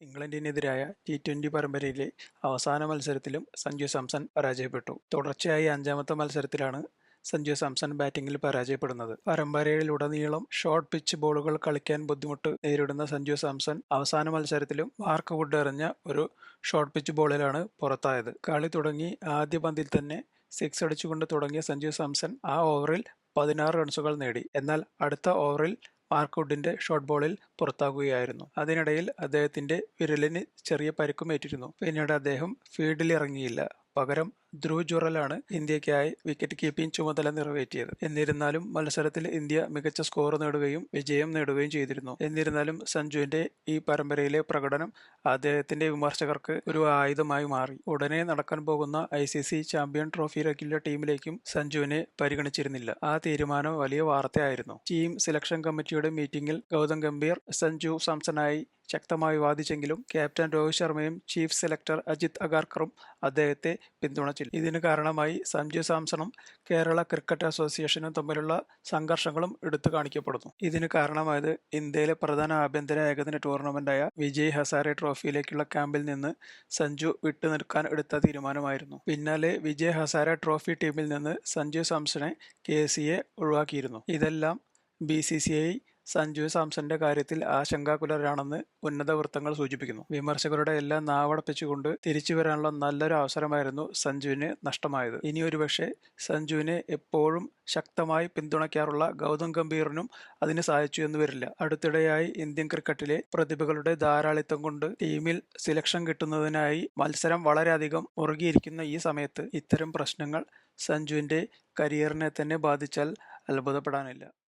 ഇംഗ്ലണ്ടിനെതിരായ T twenty പരമ്പരയിലെ അവസാന മത്സരത്തിലും സഞ്ജു സാംസൺ പരാജയപ്പെട്ടു. തുടർച്ചയായി അഞ്ചാമത്തെ മത്സരത്തിലാണ് സഞ്ജു സാംസൺ ബാറ്റിംഗിൽ പരാജയപ്പെടുന്നത്. പരമ്പരയിലുടനീളം ഷോർട്ട് പിച്ച് ബോളുകൾ കളിക്കാൻ ബുദ്ധിമുട്ട് നേരിടുന്ന സഞ്ജു സാംസൺ അവസാന മത്സരത്തിലും മാർക്ക് വുഡ് എറിഞ്ഞ ഒരു ഷോർട്ട് പിച്ച് ബോളിലാണ് പുറത്തായത്. കളി തുടങ്ങി ആദ്യ പന്തിൽ തന്നെ സിക്സ് അടിച്ചുകൊണ്ട് തുടങ്ങിയ സഞ്ജു സാംസൺ ആ ഓവറിൽ പതിനാറ് റൺസുകൾ നേടി. എന്നാൽ അടുത്ത ഓവറിൽ മാർക്ക് വുഡിന്റെ ഷോർട്ട് ബോളിൽ പുറത്താകുകയായിരുന്നു. അതിനിടയിൽ അദ്ദേഹത്തിന്റെ വിരലിന് ചെറിയ പരിക്കുമേറ്റിരുന്നു പിന്നീട് അദ്ദേഹം ഫീൽഡിൽ ഇറങ്ങിയില്ല പകരം ധ്രുവ് ജുറലാണ് ഇന്ത്യക്കായി വിക്കറ്റ് കീപ്പിംഗ് ചുമതല നിറവേറ്റിയത്. എന്നിരുന്നാലും മത്സരത്തിൽ ഇന്ത്യ മികച്ച സ്കോർ നേടുകയും വിജയം നേടുകയും ചെയ്തിരുന്നു. എന്നിരുന്നാലും സഞ്ജുവിന്റെ ഈ പരമ്പരയിലെ പ്രകടനം അദ്ദേഹത്തിന്റെ വിമർശകർക്ക് ഒരു ആയുധമായി മാറി. ഉടനെ നടക്കാൻ പോകുന്ന I C C champion trophy regular ടീമിലേക്കും സഞ്ജുവിനെ പരിഗണിച്ചിരുന്നില്ല. ആ തീരുമാനം വലിയ വാർത്തയായിരുന്നു. ടീം സെലക്ഷൻ കമ്മിറ്റിയുടെ മീറ്റിംഗിൽ ഗൗതം ഗംഭീർ സഞ്ജു സാംസണായി ശക്തമായി വാദിച്ചെങ്കിലും ക്യാപ്റ്റൻ രോഹിത് ശർമ്മയും ചീഫ് സെലക്ടർ അജിത് അഗാർക്കറും അദ്ദേഹത്തെ പിന്തുണച്ചില്ല. ഇതിന് കാരണമായി സഞ്ജു സാംസണും കേരള ക്രിക്കറ്റ് അസോസിയേഷനും തമ്മിലുള്ള സംഘർഷങ്ങളും എടുത്തു കാണിക്കപ്പെടുന്നു. ഇതിന് കാരണമായത് ഇന്ത്യയിലെ പ്രധാന ആഭ്യന്തര ഏകദിന ടൂർണമെന്റായ വിജയ് ഹസാരെ ട്രോഫിയിലേക്കുള്ള ക്യാമ്പിൽ നിന്ന് സഞ്ജു വിട്ടുനിൽക്കാൻ എടുത്ത തീരുമാനമായിരുന്നു. പിന്നാലെ വിജയ് ഹസാര ട്രോഫി ടീമിൽ നിന്ന് സഞ്ജു സാംസണെ കെ സിയെ ഒഴിവാക്കിയിരുന്നു. ഇതെല്ലാം B C C I Sanju സാംസന്റെ കാര്യത്തിൽ ആശങ്കാകുലരാണെന്ന് ഉന്നത വൃത്തങ്ങൾ സൂചിപ്പിക്കുന്നു. വിമർശകരുടെ എല്ലാം നാവടപ്പിച്ചുകൊണ്ട് തിരിച്ചു വരാനുള്ള നല്ലൊരു അവസരമായിരുന്നു സഞ്ജുവിന് നഷ്ടമായത്. ഇനി ഒരുപക്ഷെ സഞ്ജുവിനെ എപ്പോഴും ശക്തമായി പിന്തുണയ്ക്കാറുള്ള ഗൗതം ഗംഭീറിനും അതിന് സഹായിച്ചു എന്ന് വരില്ല. അടുത്തിടെയായി ഇന്ത്യൻ ക്രിക്കറ്റിലെ പ്രതിഭകളുടെ ധാരാളിത്തം കൊണ്ട് ടീമിൽ സിലക്ഷൻ കിട്ടുന്നതിനായി മത്സരം വളരെയധികം മുറുകിയിരിക്കുന്ന ഈ സമയത്ത് ഇത്തരം പ്രശ്നങ്ങൾ സഞ്ജുവിന്റെ കരിയറിനെ തന്നെ ബാധിച്ചാൽ അത്ഭുതപ്പെടാനില്ല.